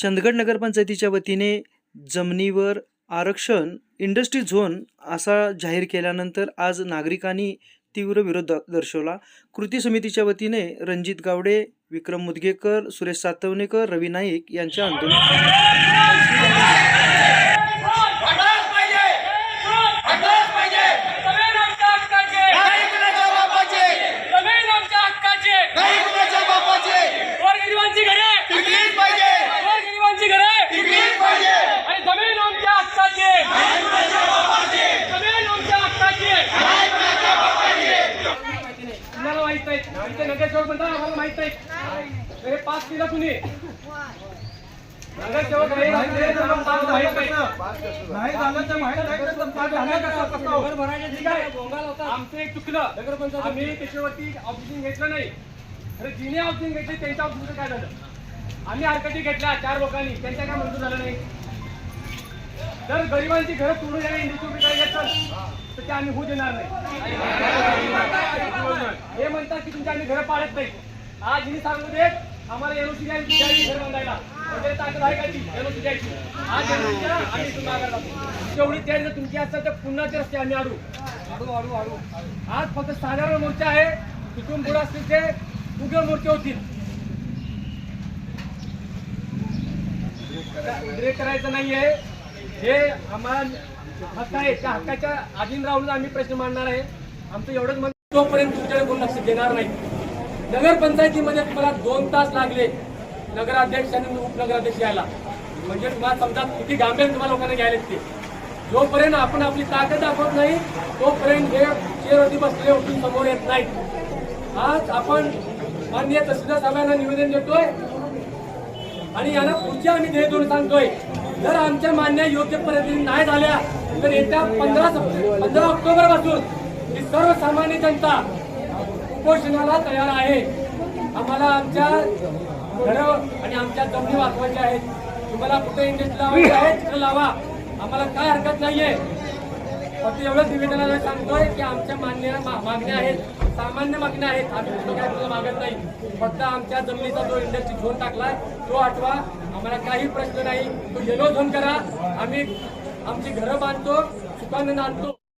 चंदगड नगरपंचायतीच्या वतीने जमिनीवर आरक्षण इंडस्ट्री झोन असा जाहीर केल्यानंतर आज नागरिकांनी तीव्र विरोध दर्शवला. कृती समितीच्या वतीने रणजित गावडे विक्रम मुदगेकर सुरेश सातवणेकर रवी नाईक यांच्या आंदोलन हटाच पाहिजे हटाच पाहिजे जमीन आमच्या हक्काचे नाही कुणाच्या बापाचे जमीन आमच्या हक्काचे नाही कुणाच्या बापाचे गोरगरिबांची घरे टिकलीच पाहिजे गोरगरिबांची घरे टिकलीच पाहिजे आणि जमीन आमच्या हक्काचे नाही कुणाच्या बापाचे जमीन आमच्या हक्काचे नाही कुणाच्या बापाचे तुम्हाला आमचे नगरसेवक म्हणतात आम्हाला माहीत नाही. पाच किलो तुम्ही नगरसेवक म्हणते, नाही. झालं तर माहीत नाही आमचं एक चुकलं. आम्ही त्याच्यावरती ऑब्जेक्शन घेतलं नाही. अरे जिने ऑब्जेक्शन घेतले त्यांच्या ऑब्जेक्शन काय झालं? आम्ही हरकती घेतल्या चार लोकांनी. त्यांच्या काय मंजूर झालं नाही? जर गरिबांची घरं इंडिव्हिज्युअल काय असेल तर ते आम्ही होऊ देणार नाही. त्यांनी की घरं पाडत नाही. आज हिने सांगू देत आम्हाला एनओसी द्यायची घर बांधायला. वगैरे ताकद आहे का ती? एनओसी द्यायची आज एनओसी द्या आम्ही इथून मागायला लागतो तयारी जर तुमची असेल तर पुन्हा ते रस्ते आम्ही आडू. आडू आडू आडू. आज फक्त साधारण मोर्चा आहे. तिथून पुढे असतील ते उग्र मोर्चे होतील. उद्रेक करायचं नाहीये. हे आम्हाला हक्क आहे. त्या हक्काच्या अधीन राहून आम्ही प्रश्न मांडणार आहे. आमचं एवढंच तोपर्यंत तुमच्याकडे कोण लक्ष देणार नाही? नगरपंचायतीमध्ये तुम्हाला दोन तास लागले. नगराध्यक्ष आणि उपनगराध्यक्ष यायला. म्हणजे तुम्हाला समजा किती गांभीर्य तुम्हाला लोकांना घ्यायला ते जोपर्यंत आपण आपली ताकद दाखवत नाही तोपर्यंत हे शेरवरती बसलेले उठून समोर येत नाहीत. आज आपण माननीय तहसीलदार साहेबांना निवेदन देतोय. आणि यांना पुढच्या आम्ही ध्येय धोरण सांगतोय. जर आमच्या मान्य योग्य पद्धतीने नाही झाल्या तर येत्या पंधरा पंधरा ऑक्टोबरपासून ही सर्वसामान्य जनता उपोषणाला तयार आहे. आम्हाला आमच्या घरं आणि आमच्या जमिनी वाचवायच्या आहेत. तुम्हाला कुठे इंडस्ट्री लावायचे आहे तिकडे लावा. आम्हाला काय हरकत नाहीये. फक्त एवढंच निवेदनाला सांगतोय की आमच्या मान्य मा- मागण्या आहेत. सामान्य मागण्या आहेत. आम्ही कुठं काय तुला मागत नाही. फक्त आमच्या जमिनीचा जो इंडस्ट्री झोन टाकलाय तो आठवा. आम्हाला काही प्रश्न नाही. तो येलो झोन करा. आम्ही आमची घरं बांधतो सुखाने आणतो